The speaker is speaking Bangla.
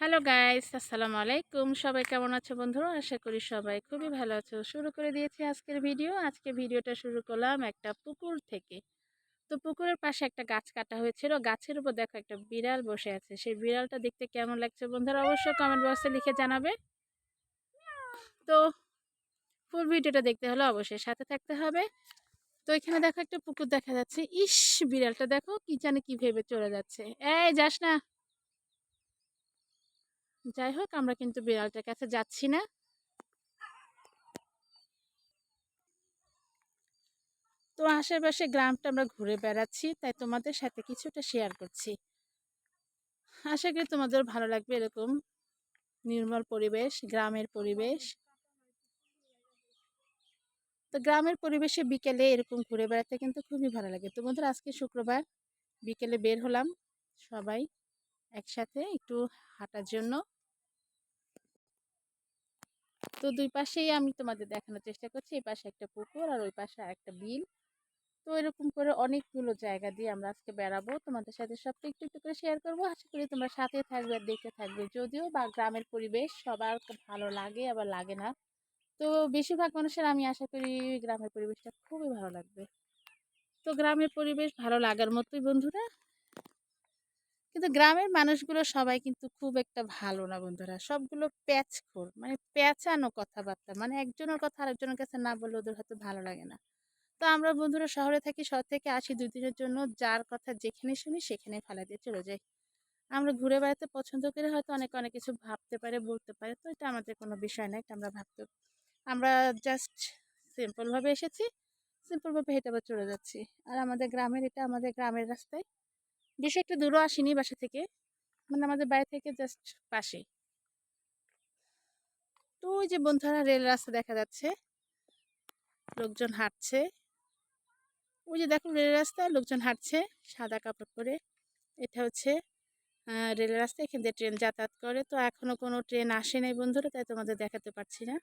হ্যালো গাইস, আসসালামু আলাইকুম। সবাই কেমন আছো বন্ধুরা? আশা করি সবাই খুবই ভালো আছো। শুরু করে দিয়েছি আজকের ভিডিও। আজকে ভিডিওটা শুরু করলাম একটা পুকুর থেকে। তো পুকুরের পাশে একটা গাছ কাটা হয়েছিল। গাছের উপর দেখো একটা বিড়াল বসে আছে। সেই বিড়ালটা দেখতে কেমন লাগছে বন্ধুরা? অবশ্যই কমেন্ট বক্সে লিখে জানাবে। তো ফুল ভিডিওটা দেখতে হলে অবশ্যই সাথে থাকতে হবে। তো এখানে দেখো একটা পুকুর দেখা যাচ্ছে। ইস, বিড়ালটা দেখো কি জানে কি ভেবে চলে যাচ্ছে। এই যাস না। যাই হোক, আমরা কিন্তু বিড়ালটার কাছে যাচ্ছি না। তো আশেপাশে গ্রামটা আমরা ঘুরে বেড়াচ্ছি, তাই তোমাদের সাথে কিছুটা শেয়ার করছি। আশা করি তোমাদের ভালো লাগবে এরকম নির্মল পরিবেশ, গ্রামের পরিবেশ। তো গ্রামের পরিবেশে বিকেলে এরকম ঘুরে বেড়াতে কিন্তু খুবই ভালো লাগে। তো বন্ধুরা আজকে শুক্রবার, বিকেলে বের হলাম সবাই একসাথে একটু হাঁটার জন্য। তো দুই পাশেই আমি তোমাদের দেখানোর চেষ্টা করছি। এই পাশে একটা পুকুর আর ওই পাশে একটা বিল। তো এরকম করে অনেকগুলো জায়গা দিয়ে আমরা আজকে বেড়াবো। তোমাদের সাথে সবটা একটু একটু করে শেয়ার করব। আশা করি তোমরা সাথে থাকবে আর দেখতে থাকবে। যদিও বা গ্রামের পরিবেশ সবার ভালো লাগে, আবার লাগে না। তো বেশিরভাগ মানুষের আমি আশা করি গ্রামের পরিবেশটা খুবই ভালো লাগবে। তো গ্রামের পরিবেশ ভালো লাগার মতোই বন্ধুরা। কিন্তু গ্রামের মানুষগুলো সবাই কিন্তু খুব একটা ভালো না বন্ধুরা। সবগুলো প্যাচখোর মানে প্যাচানো কথাবার্তা। মানে একজনের কথা আরেকজনের কাছে না বললে ওদের হয়তো ভালো লাগে না। তো আমরা বন্ধুরা শহরে থাকি, শহর থেকে আসি দুই দিনের জন্য। যার কথা যেখানে শুনি সেখানে ফেলা দিয়ে চলে যাই। আমরা ঘুরে বেড়াতে পছন্দ করে হয়তো অনেক অনেক কিছু ভাবতে পারে, বলতে পারে। তো এটা আমাদের কোনো বিষয় না, এটা আমরা ভাবতে আমরা জাস্ট সিম্পলভাবে এসেছি সিম্পলভাবে হেঁটে আবার চলে যাচ্ছি। আর আমাদের গ্রামের, এটা আমাদের গ্রামের রাস্তায়। বেশি একটু দূরও আসিনি বাসা থেকে। মানে আমাদের বাড়ি থেকে জাস্ট পাশেই। তো ওই যে বন্ধুরা রেল রাস্তা দেখা যাচ্ছে। লোকজন হাঁটছে। ওই যে দেখো রেল রাস্তা, লোকজন হাঁটছে সাদা কাপড় পরে। এটা হচ্ছে রেল রাস্তা, এখান দিয়ে ট্রেন যাতায়াত করে। তো এখনও কোনো ট্রেন আসে নাই বন্ধুরা, তাই তোমাদের দেখাতে পারছি না।